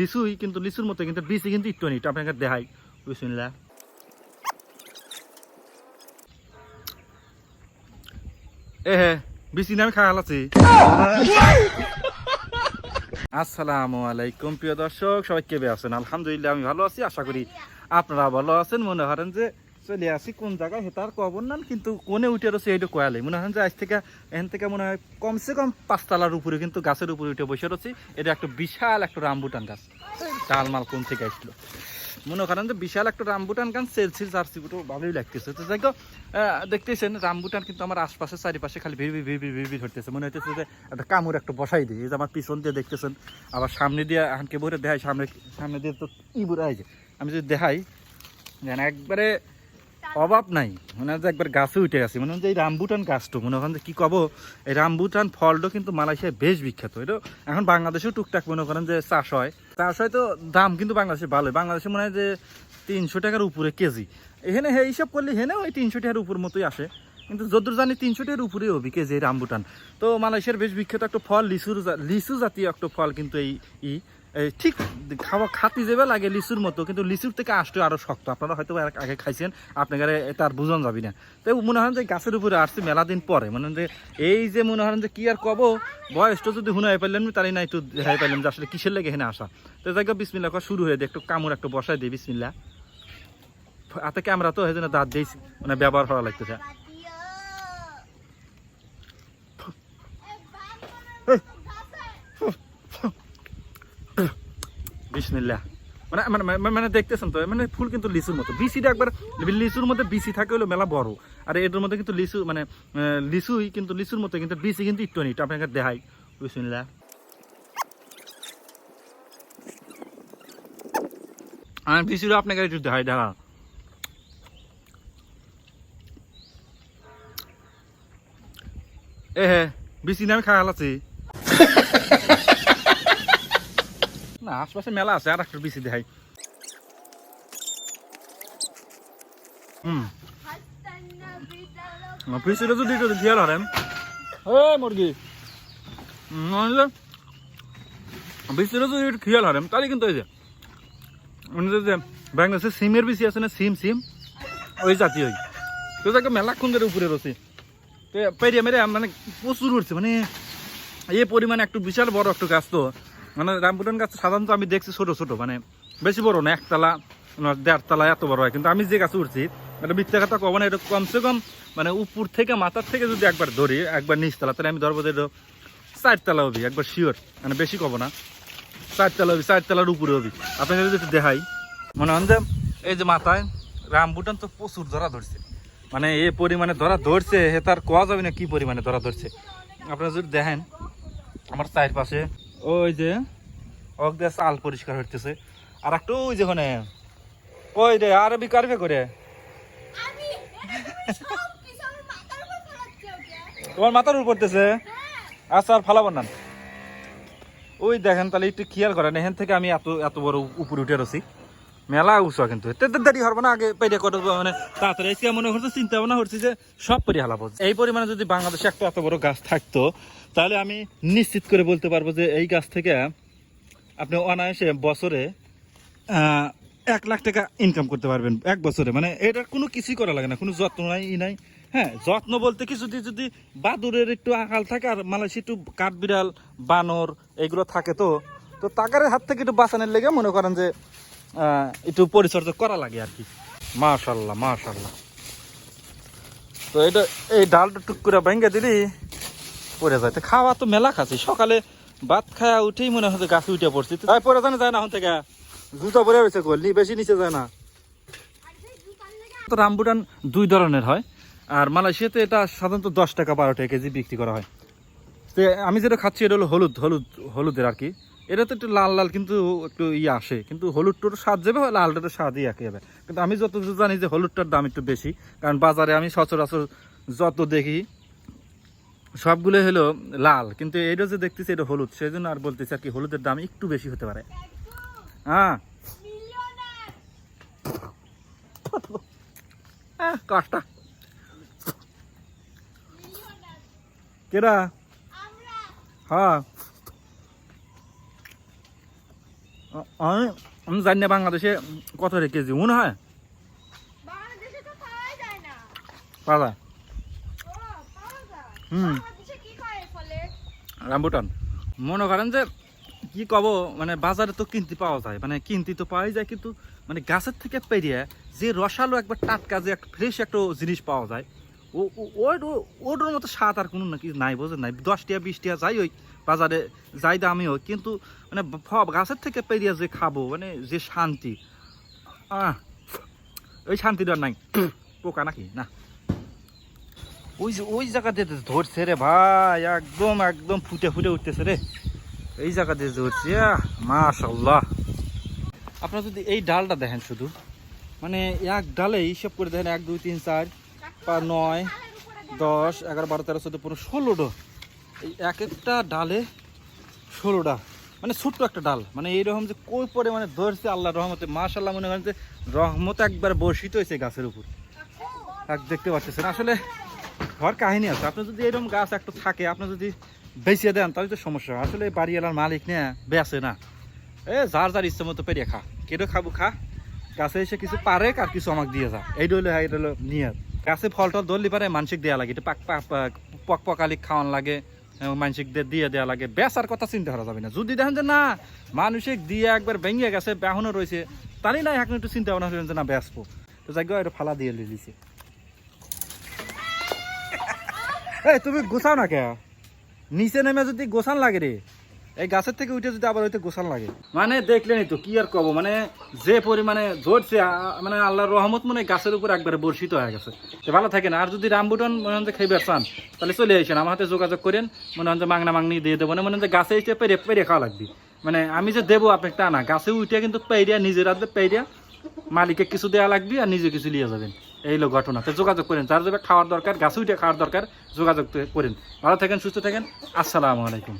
লিচুই কিন্তু লিচুর মতো কিন্তু বিচি কিন্তু একটু নিট আপনাকে দেখাই। বুঝলা এ হে বিচি নামে খাওয়া আছি আসসালামু আলাইকুম, প্রিয় দর্শক, সবাই কেবে আছেন? আলহামদুলিল্লাহ, আমি ভালো আছি, আশা করি আপনারা ভালো আছেন। মনে করেন যে চলে আসি, কোন জায়গায় হেতার কবর নান কিন্তু কোনে উঠে রয়েছে এইটা কয়ালে। মনে হয় যে আজ থেকে, এখান থেকে মনে হয় কমসে কম পাঁচতলার উপরে, কিন্তু গাছের উপরে উঠে বসে রয়েছি। এটা একটা বিশাল একটা রামবুটান গাছ ডালমাল কোন থেকে আসলো। মনে করেন যে বিশাল একটা রামবুটান গাছ সেলসির জার্সি বুটো ভালোই লাগতেছে। তো যাই দেখতেছেন, রামবুটান কিন্তু আমার আশপাশে চারিপাশে খালি ভিড় ভিড় ভিড় ভিড় ধরতেছে। মনে হইতেছে যে একটা কামড় একটা বসাই দিই। যে আমার পিছন দিয়ে দেখতেছেন, আবার সামনে দিয়ে আনকে বলে দেখাই, সামনে সামনে দিয়ে তো ই বুড়া আমি যদি দেখাই, যেন একবারে অভাব নাই। মনে হয় একবার গাছে উঠে গেছে। মনে হয় এই রামবুটান গাছটো, মনে করেন যে কী কব? এই রামবুটান ফলটা কিন্তু মালয়েশিয়ায় বেশ বিখ্যাত। এটা এখন বাংলাদেশেও টুকটাক মনে করেন যে চাষ হয়। চাষ হয় তো দাম কিন্তু বাংলাদেশে ভালোই। বাংলাদেশে মনে হয় যে তিনশো টাকার উপরে কেজি। এখানে হে হিসাব করলে এখানে ওই তিনশো টাকার উপর মতোই আসে। কিন্তু যদ্দূর জানি তিনশো টাকার উপরে হবে কেজি রামবুটান তো মালয়েশিয়ার বেশ বিখ্যাত একটা ফল, লিচুর লিচু জাতীয় একটা ফল কিন্তু এই ই। ঠিক খাওয়া খাতি যাবে লাগে লিচুর মতো, কিন্তু লিচুর থেকে আসতে আরও শক্ত। আপনারা হয়তো আগে খাইছেন আপনাদের তার বুঝন যাবি না। তো মনে হয় যে গাছের উপরে আসছে মেলা দিন পরে, মনে হয় যে এই যে মনে হয় যে কি আর কব, বয়সটা যদি হুনাই পাইলেন তাই না একটু দেখাই পাইলাম যে আসলে কিসের লেগে এখানে আসা। তো যাই হোক বিসমিল্লা করা, শুরু হয়ে দিয়ে একটু কামড় একটু বসাই দিই বিসমিল্লা হাতে ক্যামেরা তো হয়েছে না দাঁত দিয়েছি মানে ব্যবহার করা লাগতেছে। বিসমিল্লা মানে মানে মানে- মানে দেখতেছেন তো মানে ফুল কিন্তু লিচুর মতো। বিসিটা একবার লিচুর মধ্যে বিসি থাকে হলো মেলা বড়। আর এটার মধ্যে কিন্তু লিচু মানে লিচুই কিন্তু, লিচুর মতো, কিন্তু বিসি কিন্তু একটু নিট আপনাকে দেখাই। বিসমিল্লা আমি বিসিটা আপনাকে একটু দেখাই দেখা এ হে, বিসি নামে খাওয়া আছি না, আশপাশে মেলা আছে আর একটা বিসি দেখাই। হুম। পিসিটা যদি একটু খেয়াল হারেন ও মুরগি। তাহলে কিন্তু যে সিমের আছে না, সিম সিম? ওই তো উপরে রয়েছে। তো মেরে মানে প্রচুর উঠছে মানে এই পরিমাণে একটু বিশাল বড় একটু গাছ তো। মানে রামবুটান গাছ সাধারণত আমি দেখছি ছোট ছোট মানে বেশি বড় না, একতলা না দেড়তলা এত বড় হয়। কিন্তু আমি যে গাছে উঠছি, এটা মিথ্যা কথা কব না, এটা কমসে কম মানে উপর থেকে মাথার থেকে যদি একবার ধরি, একবার নিচতলা, তাহলে আমি ধরবো যে এটা চারতলা হবি একবার শিওর মানে বেশি কব না। চারতলা হবি চারতলার উপরে হবি আপনাকে যদি দেখাই, মনে হন যে এই যে মাথায় রামবুটান তো প্রচুর ধরা ধরছে। মানে এ পরিমাণে ধরা ধরছে হে তার কোয়া যাবে না কি পরিমাণে ধরা ধরছে। আপনারা যদি দেখেন, আমার চারপাশে ওই যে ওক দিয়ে চাল পরিষ্কার হইতেছে। আর একটু ওই যে ওখানে ওই রে আরবি কারবে করে। তোমার মাথার উপর পড়তেছে? আচ্ছা আর ফালাবো না। ওই দেখেন তাহলে একটু খেয়াল করেন এখান থেকে আমি এত এত বড় উপরে উঠে রছি মেলা উঁচা কিন্তু। তেতে দেরি হব না, আগে পেটে করে মানে তাড়াতাড়ি এসে মনে হচ্ছে চিন্তা ভাবনা হচ্ছে যে সব পরি হালাবো এই পরিমাণে যদি বাংলাদেশে একটা এত বড় গাছ থাকতো, তাহলে আমি নিশ্চিত করে বলতে পারব যে এই গাছ থেকে আপনি অনায়াসে বছরে এক লাখ টাকা ইনকাম করতে পারবেন এক বছরে। মানে এটার কোনো কিছুই করা লাগে না, কোনো যত্ন নাই, ই নাই। হ্যাঁ যত্ন বলতে কি, যদি যদি বাদুরের একটু আকাল থাকে আর মালয়েশিয়া একটু কাঠবিড়াল, বানর, এগুলো থাকে তো তো তাকারের হাত থেকে একটু বাঁচানোর লেগে মনে করেন যে একটু পরিচর্যা করা লাগে আর কি। মাশাল্লাহ মাশাল্লাহ। তো এটা, এই ডালটা টুক ভেঙে দিলি, পড়ে যায়। তো খাওয়া তো মেলা খাচ্ছি। সকালে ভাত খাওয়া উঠেই মনে হচ্ছে গাছে উঠে পড়ছি। পরে জানে যায় না এখন থেকে। জুতো পরে রয়েছে গোল বেশি নিচে যায় না। তো রামবুটান দুই ধরনের হয়। আর মালয়েশিয়াতে এটা সাধারণত দশ টাকা বারো টাকা কেজি বিক্রি করা হয়। তো আমি যেটা খাচ্ছি, এটা হলো হলুদ হলুদ, হলুদের আর কি। এটা তো একটু লাল লাল, কিন্তু একটু ইয়ে আসে। কিন্তু হলুদটার স্বাদ যাবে লালটার স্বাদই একই যাবে কিন্তু আমি যত জানি যে হলুদটার দাম একটু বেশি, কারণ বাজারে আমি সচরাচর যত দেখি, সবগুলো হলো লাল। কিন্তু এটা যে দেখতেছি, এটা হলুদ। সেই জন্য আর বলতেছি আর কি, হলুদের দাম একটু বেশি হতে পারে। হ্যাঁ। কষ্ট কেরা হ্যাঁ। আমি আমি জানি না বাংলাদেশে কত রে কেজি মনে হয়? পাওয়া যায়? হুম। রামবুটান মনে করেন যে কি কব মানে বাজারে তো কিনতে পাওয়া যায় মানে কিনতে তো পাওয়াই যায় কিন্তু মানে গাছের থেকে পেরিয়ে যে রসালো একবার টাটকা যে একটা ফ্রেশ একটা জিনিস পাওয়া যায় ও ওটার মতো স্বাদ আর কোনো নাকি নাই বোঝেন নাই। দশ টাকা বিশ টাকা যাই ওই বাজারে যাই দামি হোক, কিন্তু মানে ভ- গাছের থেকে পেরিয়ে যে খাব মানে যে শান্তি। ওই শান্তিটা নাই। পোকা নাকি? না। ওই যে, ওই জায়গাতে ধরছে রে ভাই, একদম একদম ফুটে ফুটে উঠতেছে রে। এই জায়গাতে ধরছে মাশাল্লাহ আপনারা যদি এই ডালটা দেখেন শুধু মানে এক ডালে হিসাব করে দেখেন, এক, দুই, তিন, চার পাঁচ নয়। দশ, এগারো, বারো, তেরো, চোদ্দ, পনেরো ষোলোটা এই এক একটা ডালে ষোলোটা মানে ছোট্ট একটা ডাল। মানে এইরকম যে কই পরে মানে ধরছে আল্লাহ রহমতে। মাশাল্লাহ মনে করেন যে রহমত একবার বর্ষিত হয়েছে গাছের উপর। এক দেখতে পাচ্ছেন। আসলে ঘর কাহিনী আছে। আপনার যদি এরকম গাছ একটু থাকে, আপনি যদি বেঁচে দেন, তাহলে তো সমস্যা। হয়। আসলে বাড়িওয়ালার মালিক না বেঁচে না। এ, যার যার ইচ্ছে মতো পেরিয়ে খা। কেটে খাব খা। গাছে এসে কিছু পারে আর কিছু আমাকে দিয়ে যা। এই হলো এই হলো নিয়ে গাছে ফল টল ধরলে পারে মানসিক দেওয়া লাগে। এটা পাক পাক পাক- পক পকালি খাওয়ান লাগে মানসিক দিয়ে দেওয়া লাগে। বেচার কথা চিন্তা করা যাবে না। যদি দেখেন যে না মানুষিক দিয়ে একবার ভেঙে গেছে বেহনও রয়েছে তারই না এখন একটু চিন্তা ভাবনা যে না বেসবো তো যাই এটা ফালা দিয়ে লিলিছে এই তুমি গোছাও না কে নিচে নেমে যদি গোছান লাগে রে। এই গাছের থেকে উঠে যদি আবার হইতে গোছান লাগে। মানে দেখলেনই তো, কি আর কব মানে যে পরিমাণে ধরছে মানে আল্লাহর রহমত মনে গাছের উপর একবারে বর্ষিত হয়ে গেছে। তো ভালো থাকেন, আর যদি রামবুটন মনে হয় যে খাইবে চান, তাহলে চলে আসেন, আমার হাতে যোগাযোগ করেন, মনে হয় মাংনা মাংনি দিয়ে দেবো, না মনে হয় গাছে এসে পেরে পেরে খাওয়া লাগবে। মানে আমি যে দেবো আপনি তা না, গাছে উঠে কিন্তু পেরিয়া নিজের হাতে পেরিয়া মালিকে কিছু দেওয়া লাগবে আর নিজে কিছু নিয়ে যাবেন। এই হলো ঘটনা। তো যোগাযোগ করেন, যার যাবে খাওয়ার দরকার, গাছে উঠে খাওয়ার দরকার, যোগাযোগ করেন। ভালো থাকেন, সুস্থ থাকেন, আসসালামু আলাইকুম।